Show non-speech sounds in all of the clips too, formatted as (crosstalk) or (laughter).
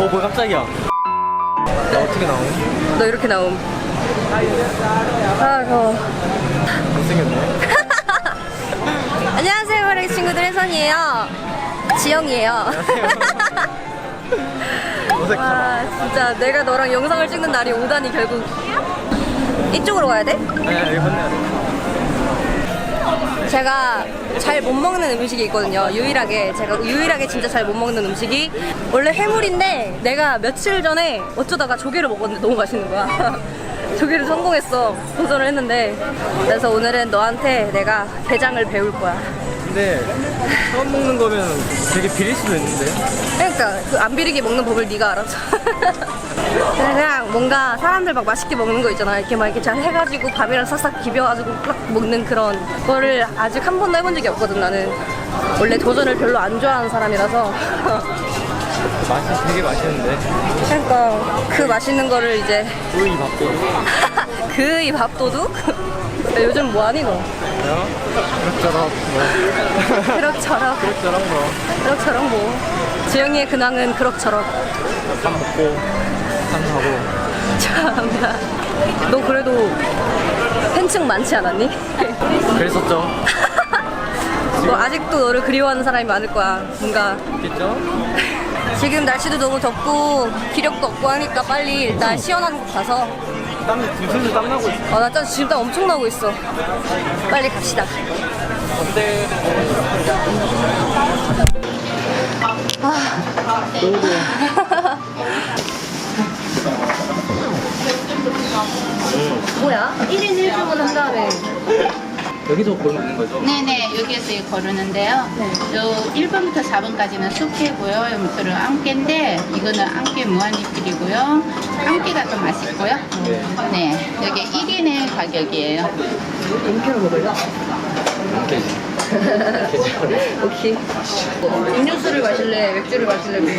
어, 뭐 깜짝이야. 나 어떻게 나오니? 너 이렇게 나옴. 아, 더워. 못생겼네. (laughs) 안녕하세요, 우리 친구들 혜선이에요. 지영이에요. (laughs) 어색하다. 와, 진짜 내가 너랑 영상을 찍는 날이 오다니 결국 이쪽으로 가야 돼? 아니야, 이거 혼내야 돼. 제가 잘 못 먹는 음식이 있거든요. 유일하게 제가 유일하게 진짜 잘 못 먹는 음식이 원래 해물인데 내가 며칠 전에 어쩌다가 조개를 먹었는데 너무 맛있는 거야. (laughs) 조개를 성공했어. 도전을 했는데 그래서 오늘은 너한테 내가 게장을 배울 거야. 근데 처음 먹는 거면 되게 비릴 수도 있는데. 그러니까 그 안 비리게 먹는 법을 네가 알아서. (laughs) 그냥 뭔가 사람들 막 맛있게 먹는 거 있잖아. 이렇게 막 이렇게 잘 해가지고 밥이랑 싹싹 비벼가지고 딱 먹는 그런 거를 아직 한 번도 해본 적이 없거든 나는. 원래 도전을 별로 안 좋아하는 사람이라서. 맛이 되게 맛있는데. 그러니까 그 맛있는 거를 이제 또이 밥도. 그이 밥도둑? (laughs) 야, 요즘 뭐하니 너? 야, 그럭저럭 뭐. (laughs) 그럭저럭 그럭저럭 뭐. 그럭저럭 뭐 지영이의 근황은 그럭저럭 밥 먹고, 산 사고. 참나 너 그래도 팬층 많지 않았니? 그랬었죠. (laughs) 너 아직도 너를 그리워하는 사람이 많을 거야 뭔가 있겠죠? 지금 날씨도 너무 덥고 기력도 없고 하니까 빨리 일단 시원한 곳 가서 땀, 슬슬 땀나고 있어. 아나 진짜 지금 땀 엄청 나고 있어 빨리 갑시다 어때? (laughs) 뭐야? 1인 1주문 한 다음에 여기서 고르는 거죠? 네네 여기에서 거르는데요. 요 1번부터 4번까지는 숙회고요. 요 밑으로 암깨인데 이거는 암깨 무한리필이고요. 암깨가 더 맛있고요. 네 여기 1인의 가격이에요. 인표로 먹을래? 오케이. 오케이 음료수를 마실래? 맥주를 마실래? 뭐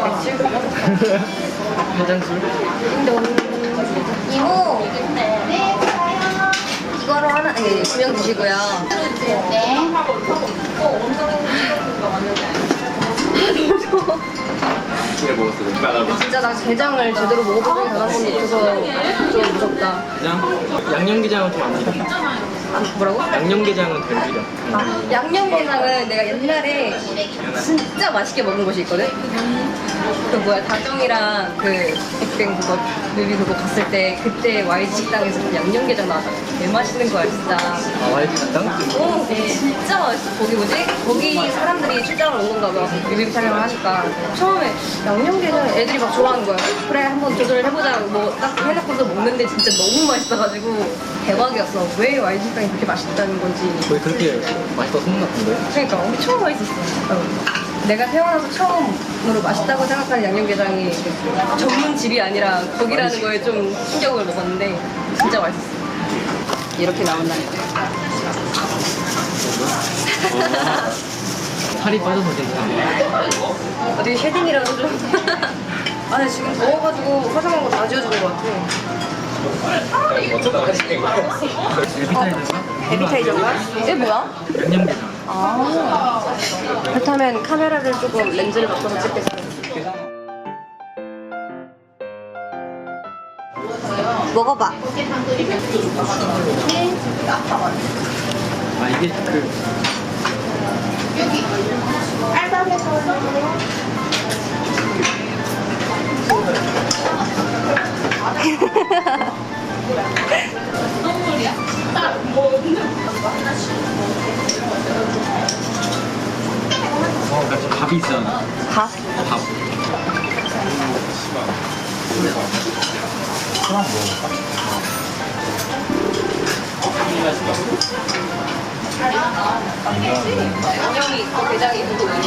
마실래? (laughs) 맥주? 해장술? 이모 이거로 하나 예, 두명 드시고요 네. 진짜 나 게장을 제대로 한 번도 없어서 좀 무섭다 그냥 양념게장은 좀안 비려. 아, 뭐라고? 양념게장은 덜 비려. 아, 양념게장은 내가 옛날에 진짜 맛있게 먹은 곳이 있거든? 그 뭐야 다정이랑 그 빅뱅 그거 뮤비 그거 갔을 때 그때 YG 식당에서 그 양념게장 나왔잖아 개 맛있는 거야 진짜 아, 와이드 식당? 오, 진짜 맛있어. 거기 뭐지? 거기 사람들이 출장을 온 건가 봐. 뮤비 촬영을 하니까. 처음에 양념게장 애들이 막 좋아하는 거야. 그래, 한번 도전을 해보자. 뭐딱 해놓고서 먹는데 진짜 너무 맛있어가지고 대박이었어. 왜 YG 식당이 그렇게 맛있다는 건지. 거의 그렇게 맛있다 소문났던데? 그러니까 엄청 맛있었어. 어. 내가 태어나서 처음으로 맛있다고 생각하는 양념게장이 전문 집이 아니라 거기라는 거에 좀 충격을 먹었는데 진짜 맛있었어. 이렇게 나온다니까. 살이 빠져서 괜찮아. 어떻게 쉐딩이라도 좀. (laughs) 아, 근데 지금 더워가지고 화장한 거 다 지워주는 것 같아. 에비타이저가? 에비타이저인가? 이게 뭐야? 양념게장. 아. 그렇다면 카메라를 조금 렌즈를 바꿔서 찍겠어. 먹어봐. 아, 이게 그, (laughs) 어, 나 지금 밥이 있잖아. 밥? 밥. 그럼 먹을까? 양념이 있고 게장이 있고 뭐니?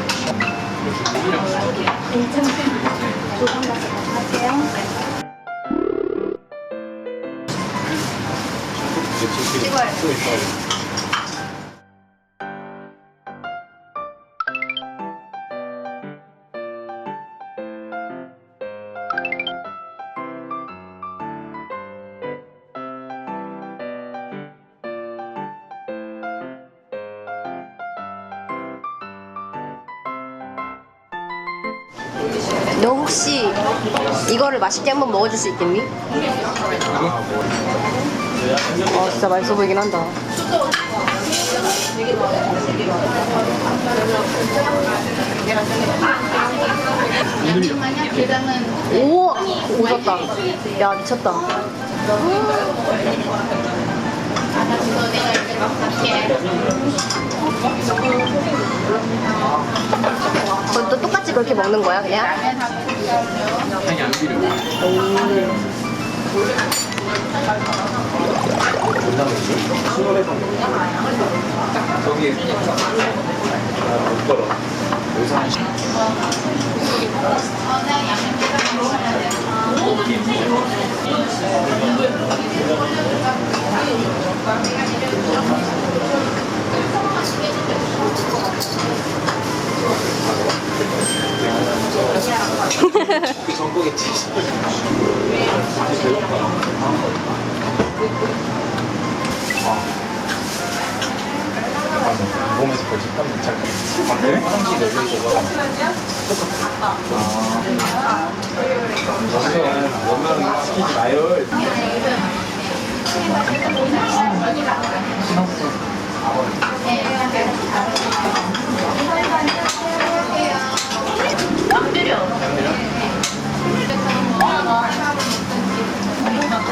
찍어요. 너 혹시 이거를 맛있게 한번 먹어줄 수 있겠니? 어 진짜 맛있어 보이긴 한다. 오 오졌다. 야 미쳤다. 이 같이 그렇게 먹는 거야 그냥? 향이 안 비려. 전거겠지. 몸에서 벌써 땀 괜찮게. 아, 그래? 화장실 열려있어서. 아. 저는 원명 시키지 마요.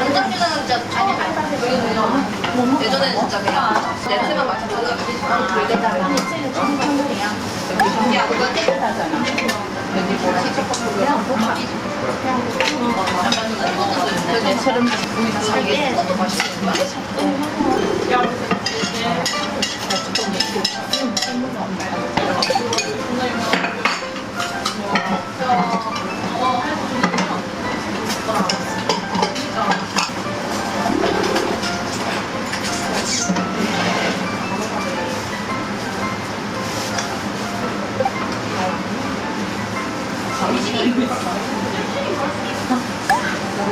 간장게장은 진짜 아니 아니 예전에 진짜 그냥 냄새만 맡았다가 야 그거 내처럼 살게. 그것도 맛있는 거야?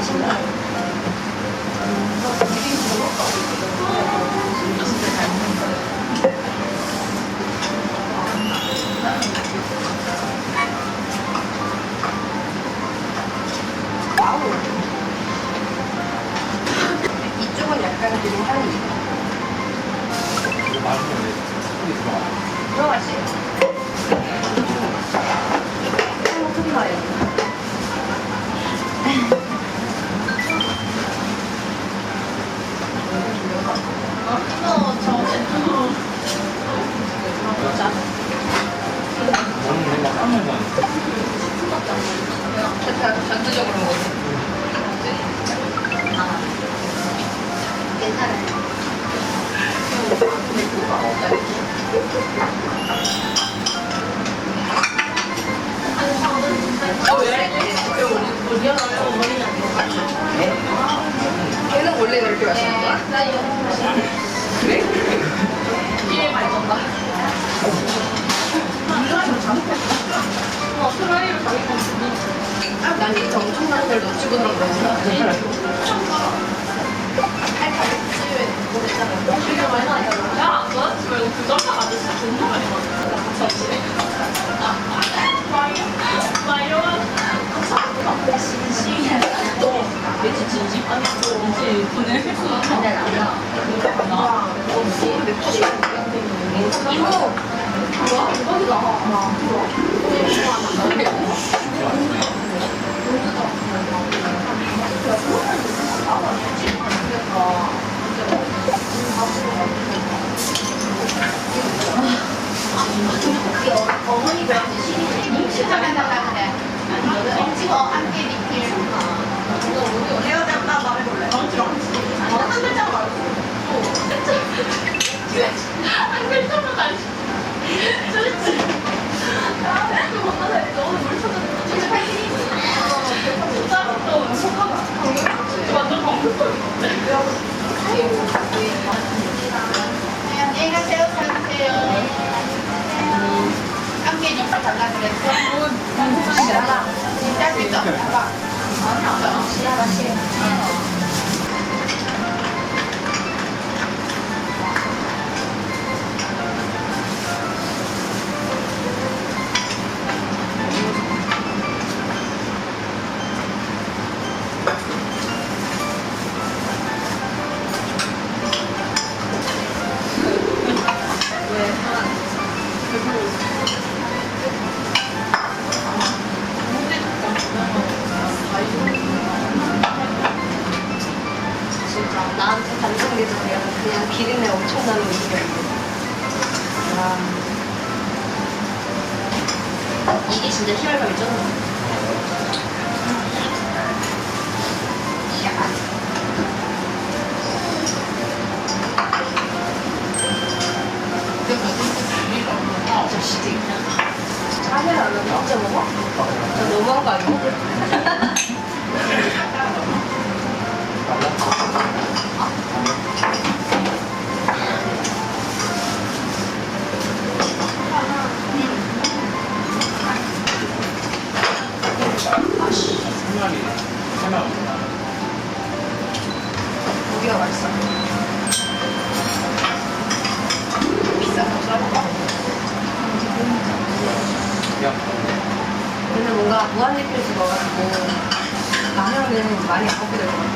이 걔는 원래 그렇게 마시는 거야? 그래? 이게 맛있던가? 아, 난 이렇게 엄청난 걸 놓치고 그런 거지. 시작해달라 그래. 찍어 함께 리필. 한 글자 말고. 진 나한테 반성돼서 그냥 기린내 엄청나는 음식이었는데. 와. 이게 진짜 희열감 있죠? 카메라 안 하면 언제 먹어? 저 너무한 거 아니야? 고기가 맛있어. 근데 뭔가 무한리필에서 먹어가지고 라면은 많이 안 먹게 될 것 같아.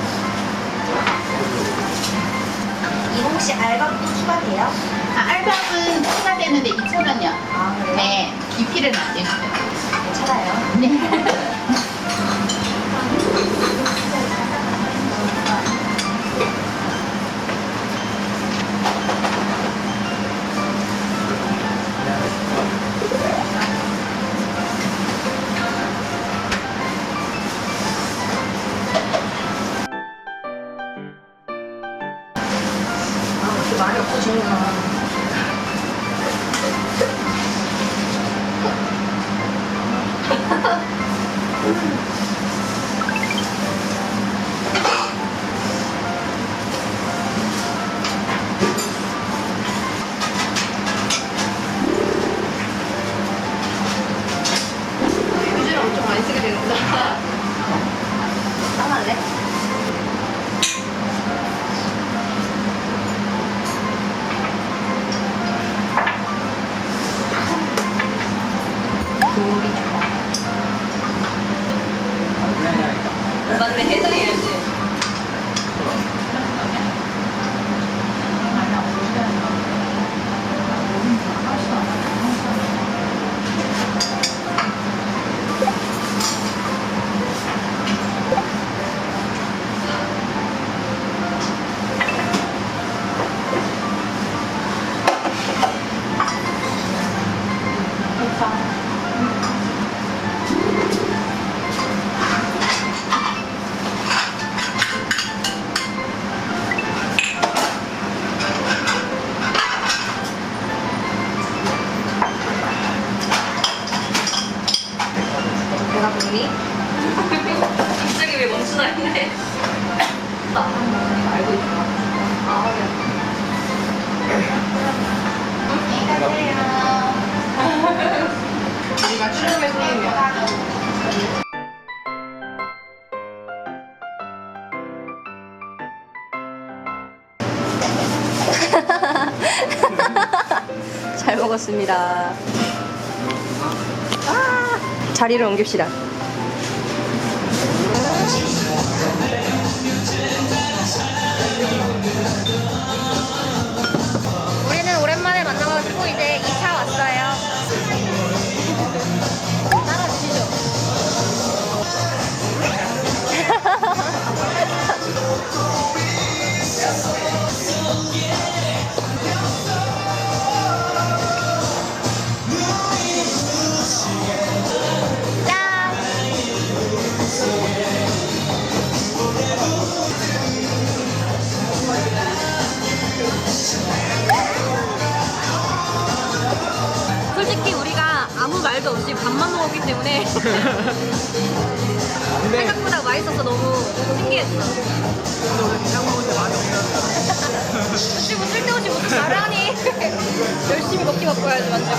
이홍 씨 알밥도 추가돼요? 아, 알밥은 추가되는데 2,000원이요. 아 그래요? 네, 기피는 안 되고요. 괜찮아요. 네. (laughs) 많 잘 먹었습니다. 아, 자리를 옮깁시다. 근데 생각보다 맛있어서 너무 신기했어. 근데 그냥 먹는데 많이 없더라고요. 뭐 쓸데없이 무슨 말하니? (laughs) 열심히 먹기 먹고 해야지 완전.